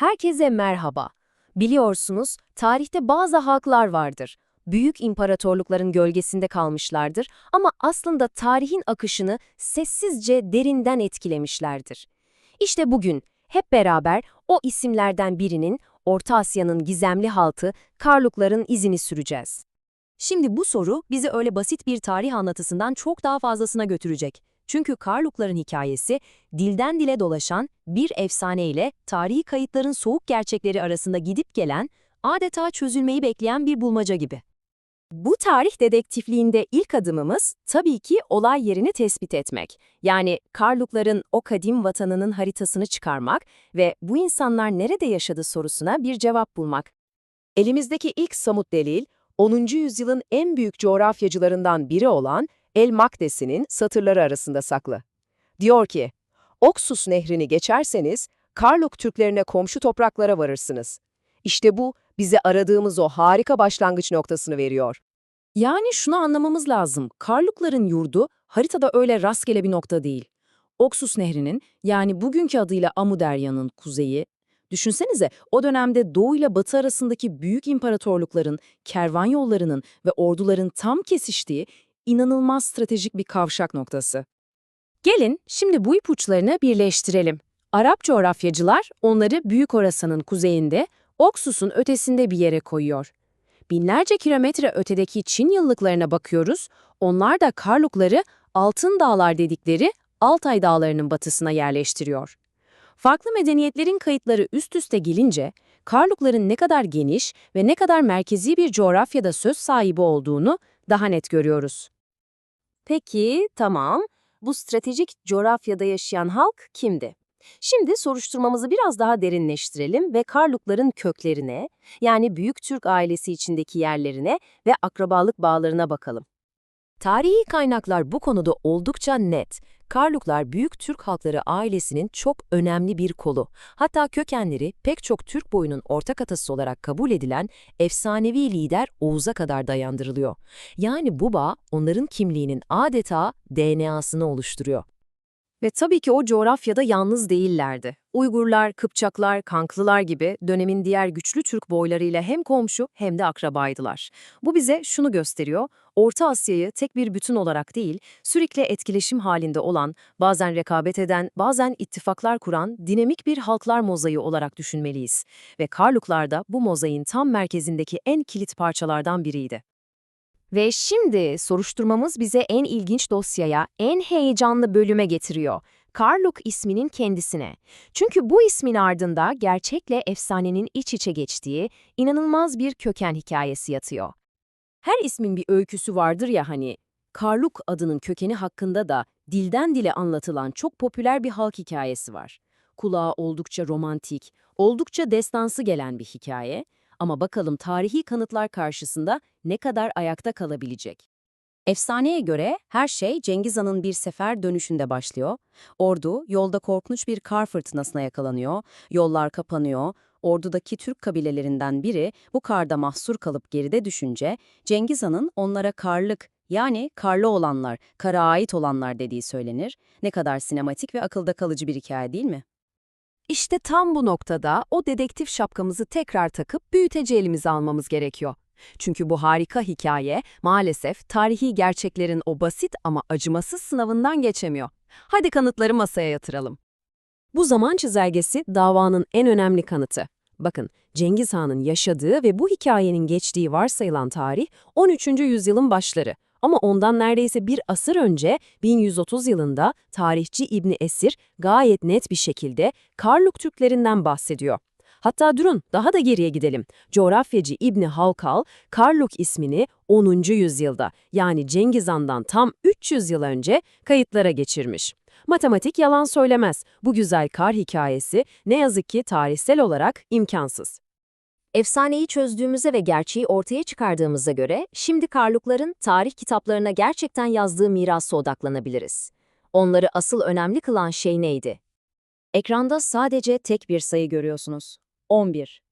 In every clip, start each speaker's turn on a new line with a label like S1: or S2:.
S1: Herkese merhaba. Biliyorsunuz, tarihte bazı halklar vardır. Büyük imparatorlukların gölgesinde kalmışlardır ama aslında tarihin akışını sessizce derinden etkilemişlerdir. İşte bugün hep beraber o isimlerden birinin Orta Asya'nın gizemli halkı Karlukların izini süreceğiz. Şimdi bu soru bizi öyle basit bir tarih anlatısından çok daha fazlasına götürecek. Çünkü Karlukların hikayesi dilden dile dolaşan bir efsane ile tarihi kayıtların soğuk gerçekleri arasında gidip gelen, adeta çözülmeyi bekleyen bir bulmaca gibi. Bu tarih dedektifliğinde ilk adımımız tabii ki olay yerini tespit etmek. Yani Karlukların o kadim vatanının haritasını çıkarmak ve bu insanlar nerede yaşadı sorusuna bir cevap bulmak.
S2: Elimizdeki ilk somut delil, 10. yüzyılın en büyük coğrafyacılarından biri olan El Makdesi'nin satırları arasında saklı. Diyor ki, Oksus nehrini geçerseniz, Karluk Türklerine komşu topraklara varırsınız. İşte bu, bize aradığımız o harika başlangıç noktasını veriyor.
S1: Yani şunu anlamamız lazım. Karlukların yurdu haritada öyle rastgele bir nokta değil. Oksus Nehri'nin yani bugünkü adıyla Amuderya'nın kuzeyi, düşünsenize o dönemde Doğu ile Batı arasındaki büyük imparatorlukların, kervan yollarının ve orduların tam kesiştiği inanılmaz stratejik bir kavşak noktası. Gelin şimdi bu ipuçlarını birleştirelim. Arap coğrafyacılar onları Büyük Orasan'ın kuzeyinde, Oksus'un ötesinde bir yere koyuyor. Binlerce kilometre ötedeki Çin yıllıklarına bakıyoruz, onlar da Karlukları Altın Dağlar dedikleri Altay Dağları'nın batısına yerleştiriyor. Farklı medeniyetlerin kayıtları üst üste gelince, Karlukların ne kadar geniş ve ne kadar merkezi bir coğrafyada söz sahibi olduğunu daha net görüyoruz. Peki, tamam. Bu stratejik coğrafyada yaşayan halk kimdi? Şimdi soruşturmamızı biraz daha derinleştirelim ve Karlukların köklerine, yani Büyük Türk ailesi içindeki yerlerine ve akrabalık bağlarına bakalım. Tarihi kaynaklar bu konuda oldukça net. Karluklar Büyük Türk halkları ailesinin çok önemli bir kolu. Hatta kökenleri pek çok Türk boyunun ortak atası olarak kabul edilen efsanevi lider Oğuz'a kadar dayandırılıyor. Yani bu bağ onların kimliğinin adeta DNA'sını oluşturuyor. Ve tabii ki o coğrafyada yalnız değillerdi. Uygurlar, Kıpçaklar, Kanklılar gibi dönemin diğer güçlü Türk boylarıyla hem komşu hem de akrabaydılar. Bu bize şunu gösteriyor, Orta Asya'yı tek bir bütün olarak değil, sürekli etkileşim halinde olan, bazen rekabet eden, bazen ittifaklar kuran dinamik bir halklar mozaiği olarak düşünmeliyiz. Ve Karluklar da bu mozaiğin tam merkezindeki en kilit parçalardan biriydi. Ve şimdi soruşturmamız bize en ilginç dosyaya, en heyecanlı bölüme getiriyor. Karluk isminin kendisine. Çünkü bu ismin ardında gerçekle efsanenin iç içe geçtiği inanılmaz bir köken hikayesi yatıyor. Her ismin bir öyküsü vardır ya hani. Karluk adının kökeni hakkında da dilden dile anlatılan çok popüler bir halk hikayesi var. Kulağa oldukça romantik, oldukça destansı gelen bir hikaye ama bakalım tarihi kanıtlar karşısında ne kadar ayakta kalabilecek. Efsaneye göre her şey Cengiz Han'ın bir sefer dönüşünde başlıyor. Ordu yolda korkunç bir kar fırtınasına yakalanıyor, yollar kapanıyor. Ordudaki Türk kabilelerinden biri bu karda mahsur kalıp geride düşünce Cengiz Han'ın onlara karlık yani karlı olanlar, kara ait olanlar dediği söylenir. Ne kadar sinematik ve akılda kalıcı bir hikaye değil mi? İşte tam bu noktada o dedektif şapkamızı tekrar takıp büyüteci elimize almamız gerekiyor. Çünkü bu harika hikaye maalesef tarihi gerçeklerin o basit ama acımasız sınavından geçemiyor. Hadi kanıtları masaya yatıralım. Bu zaman çizelgesi davanın en önemli kanıtı. Bakın, Cengiz Han'ın yaşadığı ve bu hikayenin geçtiği varsayılan tarih 13. yüzyılın başları. Ama ondan neredeyse bir asır önce 1130 yılında tarihçi İbni Esir gayet net bir şekilde Karluk Türklerinden bahsediyor. Hatta durun daha da geriye gidelim. Coğrafyacı İbni Havkal, Karluk ismini 10. yüzyılda yani Cengiz Han'dan tam 300 yıl önce kayıtlara geçirmiş. Matematik yalan söylemez. Bu güzel kar hikayesi ne yazık ki tarihsel olarak imkansız. Efsaneyi çözdüğümüze ve gerçeği ortaya çıkardığımıza göre şimdi Karlukların tarih kitaplarına gerçekten yazdığı mirasa odaklanabiliriz. Onları asıl önemli kılan şey neydi? Ekranda sadece tek bir sayı görüyorsunuz. 11.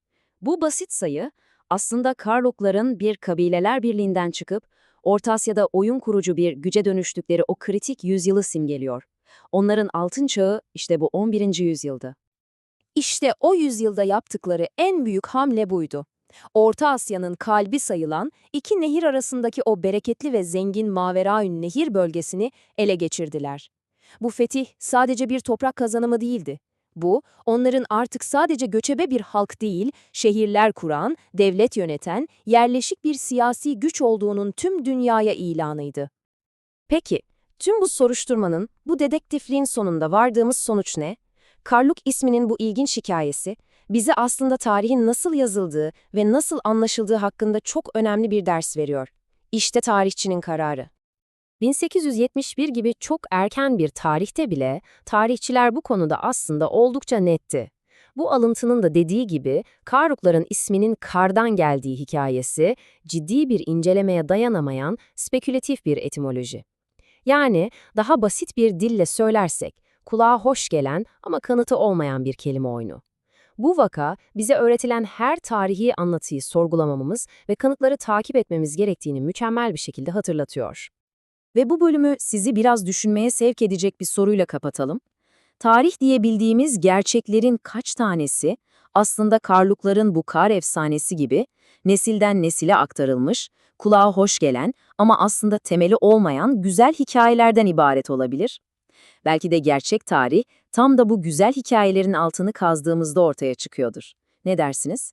S1: Bu basit sayı aslında Karlukların bir kabileler birliğinden çıkıp Orta Asya'da oyun kurucu bir güce dönüştükleri o kritik yüzyılı simgeliyor. Onların altın çağı işte bu 11. yüzyıldı.
S3: İşte o yüzyılda yaptıkları en büyük hamle buydu. Orta Asya'nın kalbi sayılan iki nehir arasındaki o bereketli ve zengin Maveraün nehir bölgesini ele geçirdiler. Bu fetih sadece bir toprak kazanımı değildi. Bu, onların artık sadece göçebe bir halk değil, şehirler kuran, devlet yöneten, yerleşik bir siyasi güç olduğunun tüm dünyaya ilanıydı. Peki, tüm bu soruşturmanın, bu dedektifliğin sonunda vardığımız sonuç ne? Karluk isminin bu ilginç hikayesi, bize aslında tarihin nasıl yazıldığı ve nasıl anlaşıldığı hakkında çok önemli bir ders veriyor. İşte tarihçinin kararı. 1871 gibi çok erken bir tarihte bile tarihçiler bu konuda aslında oldukça netti. Bu alıntının da dediği gibi Karlukların isminin kardan geldiği hikayesi ciddi bir incelemeye dayanamayan spekülatif bir etimoloji. Yani daha basit bir dille söylersek kulağa hoş gelen ama kanıtı olmayan bir kelime oyunu. Bu vaka bize öğretilen her tarihi anlatıyı sorgulamamız ve kanıtları takip etmemiz gerektiğini mükemmel bir şekilde hatırlatıyor.
S1: Ve bu bölümü sizi biraz düşünmeye sevk edecek bir soruyla kapatalım. Tarih diye bildiğimiz gerçeklerin kaç tanesi aslında Karlukların bu kar efsanesi gibi nesilden nesile aktarılmış, kulağa hoş gelen ama aslında temeli olmayan güzel hikayelerden ibaret olabilir? Belki de gerçek tarih tam da bu güzel hikayelerin altını kazdığımızda ortaya çıkıyordur. Ne dersiniz?